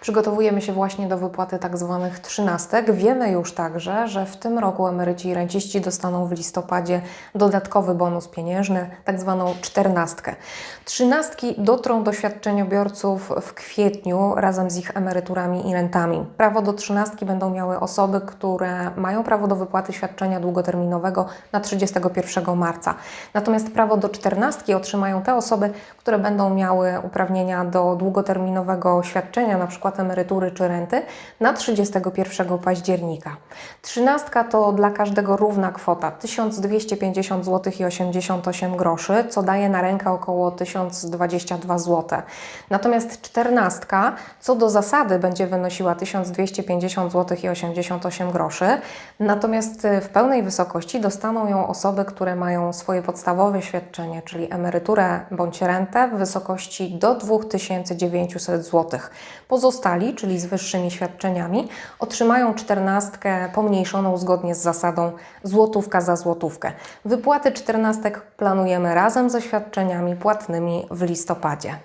Przygotowujemy się właśnie do wypłaty tak zwanych trzynastek. Wiemy już także, że w tym roku emeryci i renciści dostaną w listopadzie dodatkowy bonus pieniężny, tak zwaną czternastkę. Trzynastki dotrą do świadczeniobiorców w kwietniu razem z ich emeryturami i rentami. Prawo do trzynastki będą miały osoby, które mają prawo do wypłaty świadczenia długoterminowego na 31 marca. Natomiast prawo do czternastki otrzymają te osoby, które będą miały uprawnienia do długoterminowego świadczenia, np. emerytury czy renty, na 31 października. Trzynastka to dla każdego równa kwota 1250 zł i 88 groszy, co daje na rękę około 1022 zł. Natomiast czternastka co do zasady będzie wynosiła 1250 zł i 88 groszy, natomiast y, w pełnej wysokości dostaną ją osoby, które mają swoje podstawowe świadczenie, czyli emeryturę bądź rentę w wysokości do 2900 zł. Pozostali, czyli z wyższymi świadczeniami, otrzymają czternastkę pomniejszoną zgodnie z zasadą złotówka za złotówkę. Wypłaty czternastek planujemy razem ze świadczeniami płatnymi w listopadzie.